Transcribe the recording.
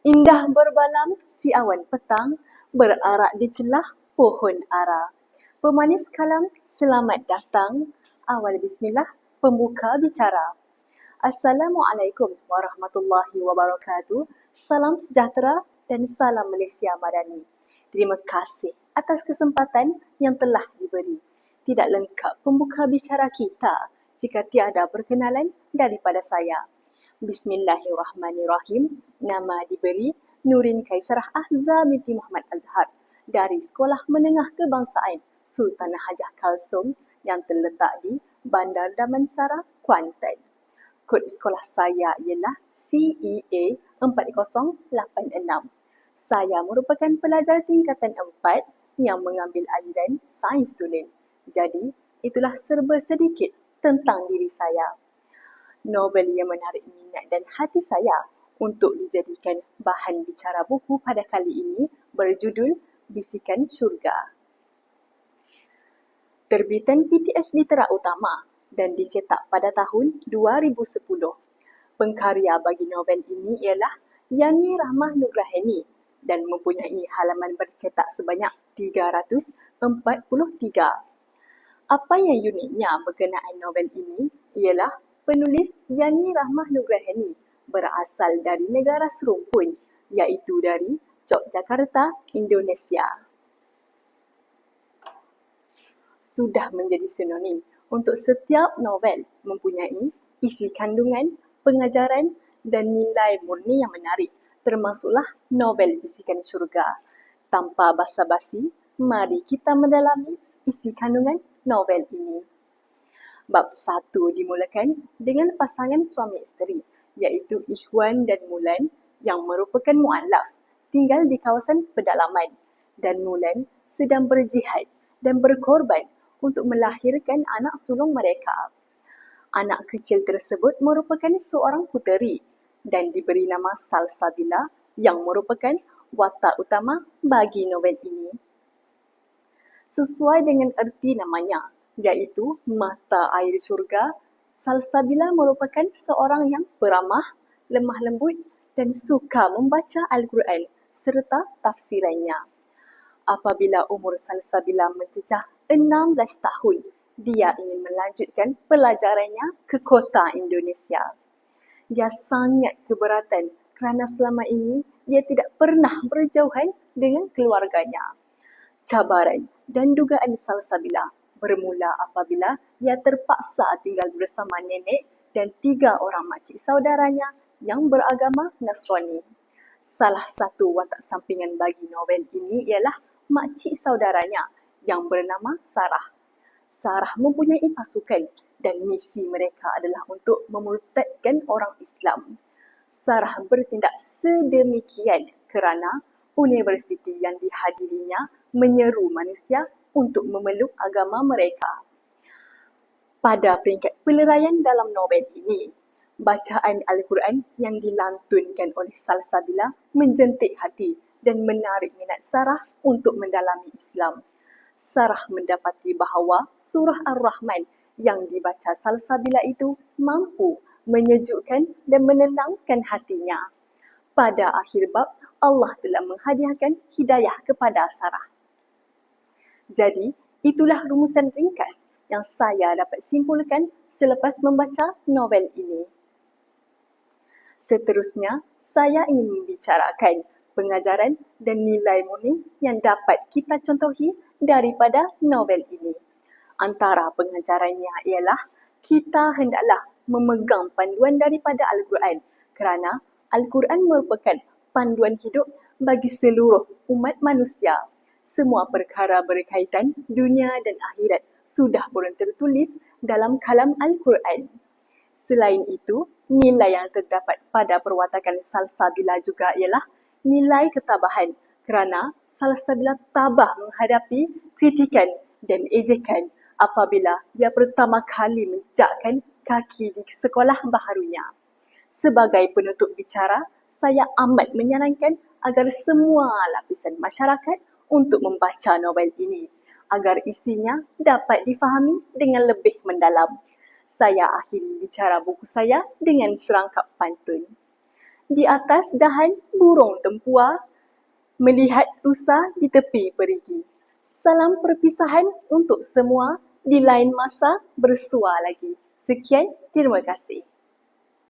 Indah berbalam si awan petang, berarak di celah pohon ara. Pemanis kalam, selamat datang. Awal bismillah, pembuka bicara. Assalamualaikum warahmatullahi wabarakatuh. Salam sejahtera dan salam Malaysia Madani. Terima kasih atas kesempatan yang telah diberi. Tidak lengkap pembuka bicara kita jika tiada perkenalan daripada saya. Bismillahirrahmanirrahim. Nama diberi Nurin Kaisarah Ahza binti Muhammad Azhar dari Sekolah Menengah Kebangsaan Sultanah Hajah Kalsum yang terletak di Bandar Damansara, Kuantan. Kod sekolah saya ialah CEA 4086. Saya merupakan pelajar tingkatan 4 yang mengambil aliran sains tulen. Jadi, itulah serba sedikit tentang diri saya novel yang menarik minat dan hati saya untuk dijadikan bahan bicara buku pada kali ini berjudul Bisikan Syurga. Terbitan PTS Litera Utama dan dicetak pada tahun 2010. Pengkarya bagi novel ini ialah Yani Rahmah Nugraheni dan mempunyai halaman bercetak sebanyak 343. Apa yang uniknya berkenaan novel ini ialah penulis Yani Rahmah Nugraheni berasal dari negara serumpun iaitu dari Yogyakarta, Indonesia. Sudah menjadi sinonim untuk setiap novel mempunyai isi kandungan, pengajaran dan nilai murni yang menarik termasuklah novel Bisikan Syurga. Tanpa basa-basi, mari kita mendalami isi kandungan novel ini. Bab satu dimulakan dengan pasangan suami isteri iaitu Ikhwan dan Mulan yang merupakan mu'alaf tinggal di kawasan pedalaman dan Mulan sedang berjihad dan berkorban untuk melahirkan anak sulung mereka. Anak kecil tersebut merupakan seorang puteri dan diberi nama Salsabila yang merupakan watak utama bagi novel ini. Sesuai dengan erti namanya, iaitu mata air syurga, Salsabila merupakan seorang yang beramah, lemah lembut dan suka membaca Al-Quran serta tafsirannya. Apabila umur Salsabila mencecah 16 tahun, dia ingin melanjutkan pelajarannya ke kota Indonesia. Dia sangat keberatan kerana selama ini dia tidak pernah berjauhan dengan keluarganya. Cabaran dan dugaan Salsabila bermula apabila ia terpaksa tinggal bersama nenek dan tiga orang makcik saudaranya yang beragama Nasrani. Salah satu watak sampingan bagi novel ini ialah makcik saudaranya yang bernama Sarah. Sarah mempunyai pasukan dan misi mereka adalah untuk memurtadkan orang Islam. Sarah bertindak sedemikian kerana universiti yang dihadirinya menyeru manusia untuk memeluk agama mereka. Pada peringkat peleraian dalam novel ini, bacaan Al-Quran yang dilantunkan oleh Salsabila menjentik hati dan menarik minat Sarah untuk mendalami Islam. Sarah mendapati bahawa surah Ar-Rahman yang dibaca Salsabila itu mampu menyejukkan dan menenangkan hatinya. Pada akhir bab, Allah telah menghadiahkan hidayah kepada Sarah. Jadi, itulah rumusan ringkas yang saya dapat simpulkan selepas membaca novel ini. Seterusnya, saya ingin membicarakan pengajaran dan nilai murni yang dapat kita contohi daripada novel ini. Antara pengajarannya ialah kita hendaklah memegang panduan daripada Al-Quran kerana Al-Quran merupakan panduan hidup bagi seluruh umat manusia semua perkara berkaitan dunia dan akhirat sudah pun tertulis dalam kalam Al-Quran. Selain itu, nilai yang terdapat pada perwatakan Salsabila juga ialah nilai ketabahan kerana Salsabila tabah menghadapi kritikan dan ejekan apabila dia pertama kali menjejakkan kaki di sekolah baharunya. Sebagai penutup bicara, saya amat menyarankan agar semua lapisan masyarakat untuk membaca novel ini agar isinya dapat difahami dengan lebih mendalam. Saya akhiri bicara buku saya dengan serangkap pantun. di atas dahan burung tempua melihat rusa di tepi perigi. Salam perpisahan untuk semua di lain masa bersua lagi. Sekian, terima kasih.